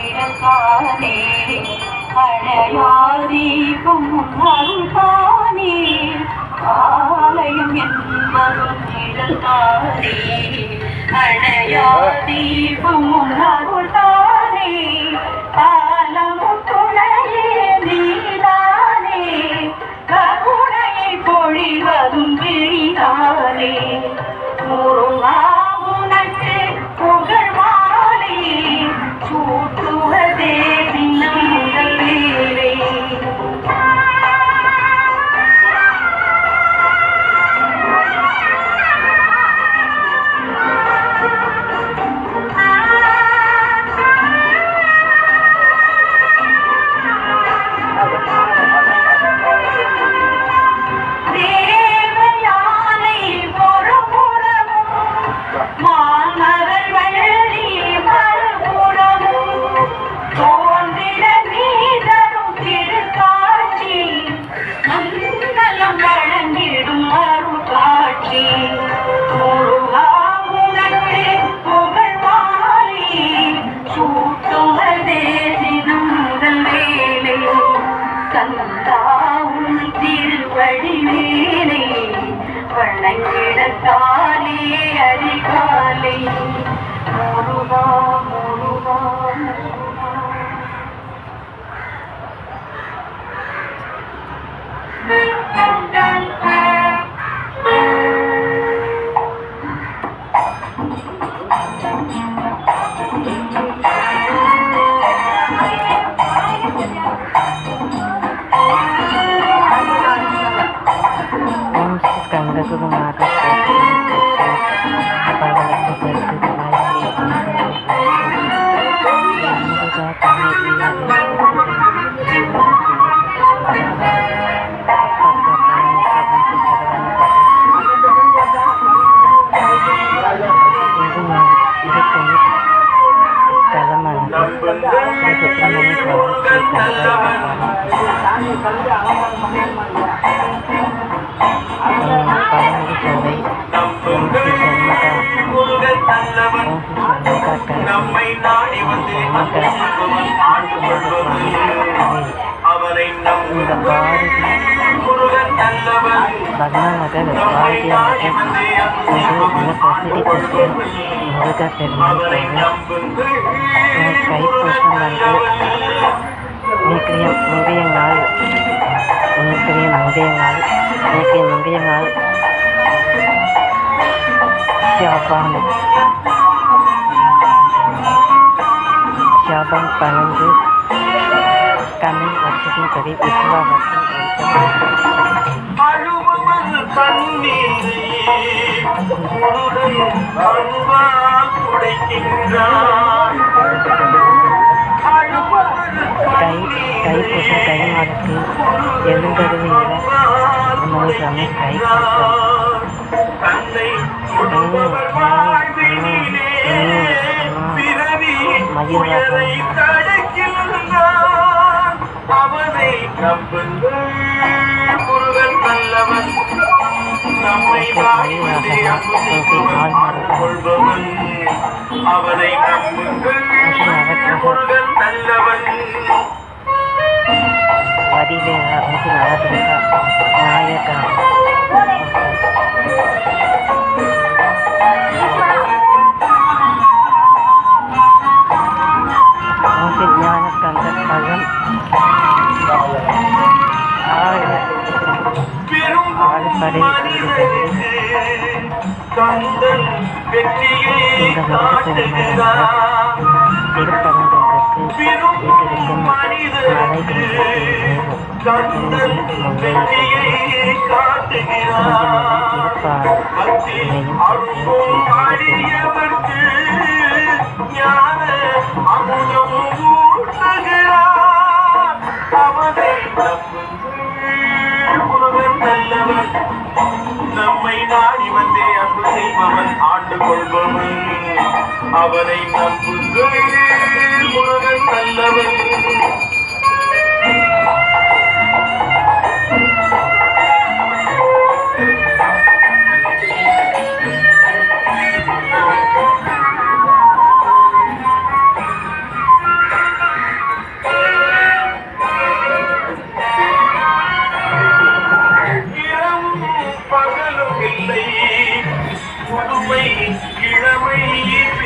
தானே அழையாதீபம் தானே ஆலயம் என்பதும் இடல் தானே அழையாதீபம் தானே காலம் துணையே நீதானே. கருணையை பொழிவதும் விழிதானே முருகா வணங்கிடத்தாலே அதிகாலை முருகா முருகா முருகா. ஓம் ko kumakas ko. Para nagsasabi ko na yung Hãy subscribe cho kênh Ghiền Mì Gõ Để không bỏ lỡ những video hấp dẫn Bharatiya வந்து முருகா அவனை பெருமாள் நம்புங்கள் கைப்பூசம் வந்து நேற்றைய முந்தைய நாள் நேற்றைய முந்தைய நாள் நேற்றைய முந்தைய நாள் ஷாபான் ஷாபான் பன்னெண்டு தமிழ் வருஷத்தின்படி விஸ்வாவசம் அழுவமல் கண்ணீரையே முருகன் அன்பால் துடைக்கின்றான் அழுவமல் கை தைப்பூச கை மாதத்து எழுந்தருவியில் மனுஷாமி தைப்பூசம் அவனை நம்புங்கள் முருகன் நல்லவன் நம்மை வாய் வந்து கொள்பவன் அவனை நம்புங்கள் முருகன் நல்லவன் வடிவேக வந்து நவதேக நாயகா அமுதம் ஊட்டுகிறான் அவனை நம்புங்கள் நல்லவன் நம்மை நாடி வந்தே அன்பு செய்பவன் ஆண்டு கொள்பவன். அவனை நம்புங்கள்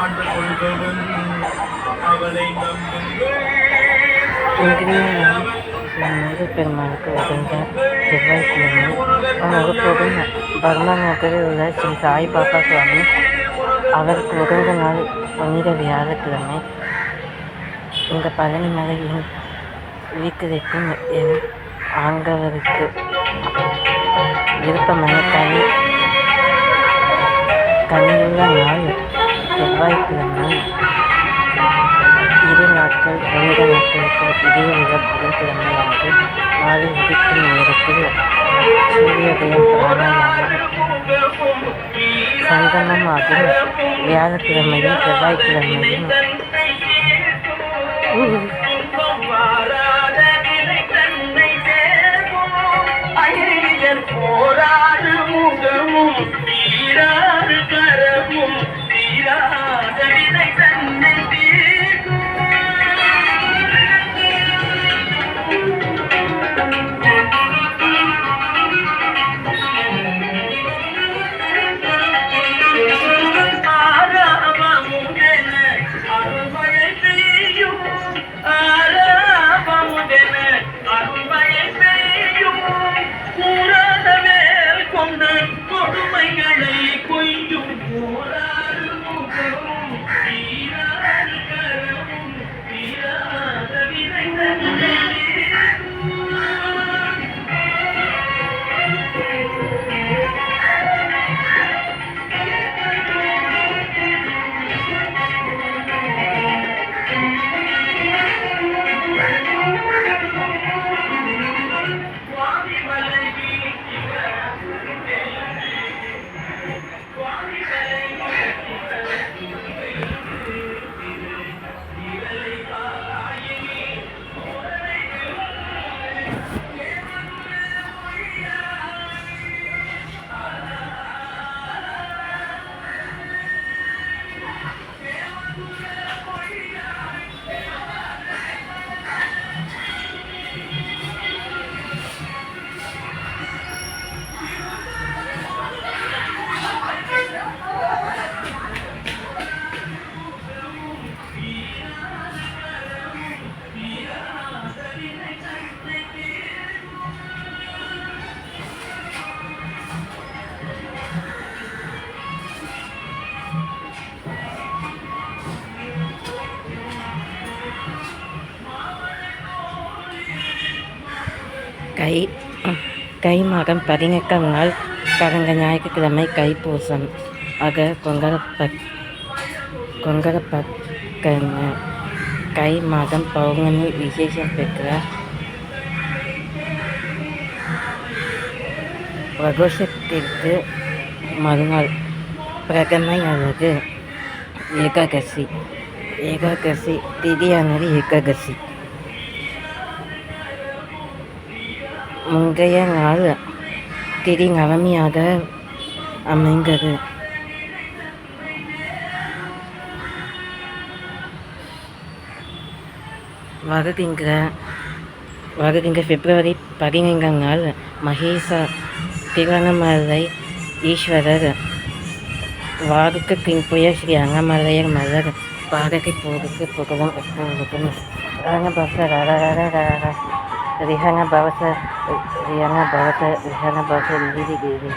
ஆண்டு கொள்பவன் அவனை நம்புங்கள் இன்றைய முருகப்பெருமானுக்கு உகந்த செவ்வாய்க்கிழமை. முகப்பெரும் பர்மா நகரில் உள்ள ஸ்ரீ சாய்பாபா சுவாமி அவருக்கு உகந்த நாள் புனித வியாழக்கிழமை. இந்த பழனி மலையில் வீட்டிற்கும் என் ஆங்கவருக்கு விருப்பமான தனி தனியுள்ள நாள். செவ்வாய்க்கிழமை இரு நாட்கள் புனித நாட்களுக்கு இதே உள்ள புதன்கிழமையானது மாலை உதிக்கும் நேரத்தில் சூரியோதயம் பிராணாயாமம் சங்கமமாகும் வியாழக்கிழமையும் செவ்வாய்க்கிழமையும். தை மாதம் பதினெட்டாம் நாள் கடந்த ஞாயிற்றுக்கிழமை தைப்பூசம் ஆக கொங்கரப்ப கொங்கரப்பக்கன கை மாதம் பௌர்ணமி விசேஷம் பெற்ற பிரகோஷத்திற்கு மறுநாள் பிரதமை அல்லது ஏகாதசி ஏகாதசி திதியானது ஏகாதசி முந்தைய நாள் திரி நவமியாக அமைந்தது வருகின்ற வருகின்ற பிப்ரவரி பதினைந்தாம் நாள் மகேச திருவண்ணாமலை ஈஸ்வரர் வாருக்கு புயல் ஸ்ரீ அண்ணாமலையர் மலர் பாரதி போருக்கு புகழும் எப்பொழுதும் ரணபச ரர ரர ரர ரிஹன பவச ரிஹன பவச ரிஹன பவச லிதி தேவி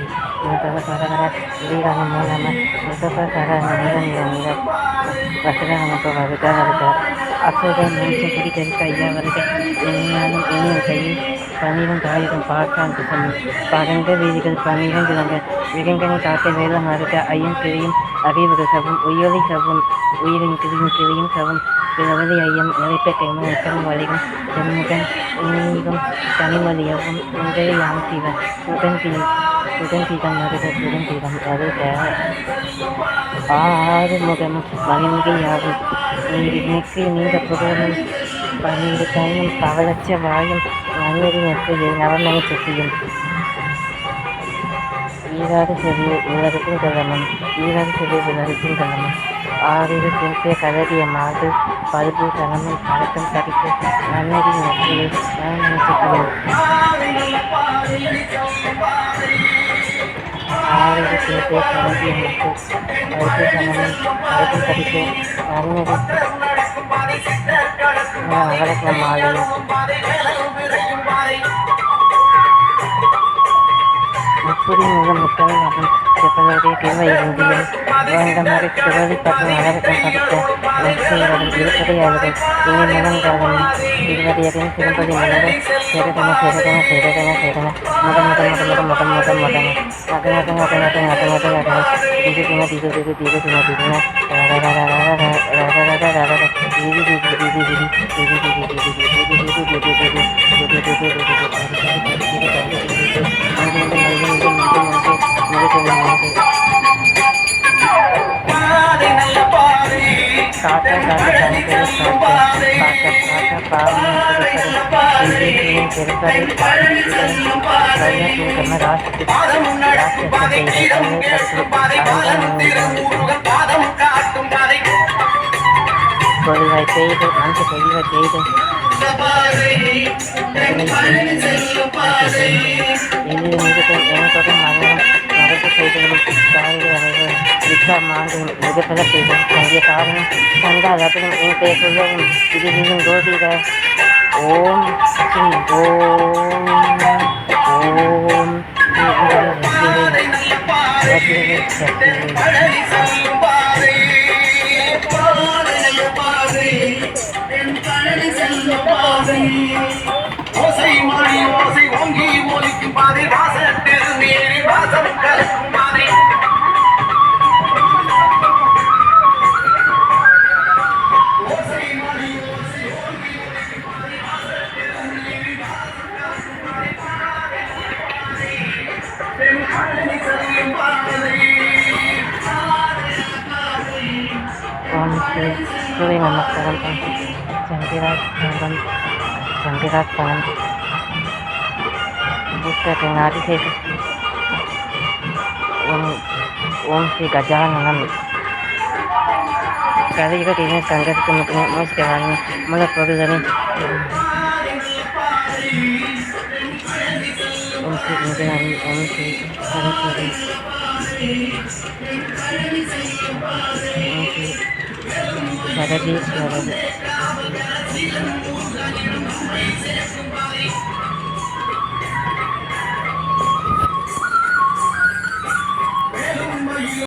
நிதவ சர சர ஸ்ரீராம மூலம நிதவ சர நீர நீர நீர வசன நமக்கு வருக வருக அசுர மனுஷ குடி கறி கையா வருக என்னாலும் இனியும் கையில் பன்னிரம் தாயுகம் பார்த்தான் திசமி பரந்த வீதிகள் பன்னிரம் கிழங்க விகங்கனை காக்க வேலம் வருக ஐயன் கிரியும் அறிவுகள் சவும் உயொலி சவும் உயிரின் கிளியும் கிளியும் சவும் பிறவதி ஐயம் இழைப்ப கைமன் எக்கம் வலிகம் செம்முகன் தனிமதியவும் தனிமலியவும் யாம் தீவன் உடன் தீ உடன் தீகம் வருக உடன் தீகம் வருக ஆறு முகம் மகிழ்கையாகும் நீக்கு நீண்ட புகழும். பன்னீடு கையும் பவளச்ச வாயும். மண்ணிரி நெற்றியில் நவமணி சுட்டியும் ஈராறு செவியை உலருக்கும் கலமம் ஈராறு செவி உலருக்கும் கலமம். ஆறிரு சிந்திய கதறிய மாது பல்பு கலமும் பழக்கம் தரித்து நன்னடி நெற்றியை நான் நினைச்சுக்கிறேன் ஆறிரு சிந்திய கதறிய மாது பல்பு கலமும் அவளுக்கு மாலையும் முப்புரி மூலம் முத்தமிழ் மகன் செப்பலுடைய திருவயிறுந்தியில் வேண்டமாறு சுழலி பட்டு நகரக்கம் படித்த நெற்செய்வரும் இருப்பதையாளர்கள் இனி முழங்காலம் இருவதையரின் திருப்பதி முழங்க செருதன செருதன செருதன செருதன முத முத முத முத முத முத முதன நக நக நக நக நக நக நக திரு தின திரு திரு திரு தின திருன ரக ரக ரக ரக ரக ரக ரக திரி திரி திரி திரி திரி திரி திரி திரி திரி டாட்டா டாட்டா கணக்கில் டாட்டா டாட்டா பாவனை ராஷ்டிரிய கொள்வாய் பெய்து மனசு கொள்வாய் பெய்து எங்கள் மிகுதல் எனக்கோட மரணம் மரபு செய்திகளும் காவிரி வரைகள் வித்தா மாங்கும் மிகப்பல boleh memaksakan jangan kira jangan jangan kira jangan. Buka dengan hati saya um um si gajah mengambil kali juga kini kanker kemungkinan mas jalan melihat baru dari um si kemungkinan um si kanker um si Saturday, Saturday.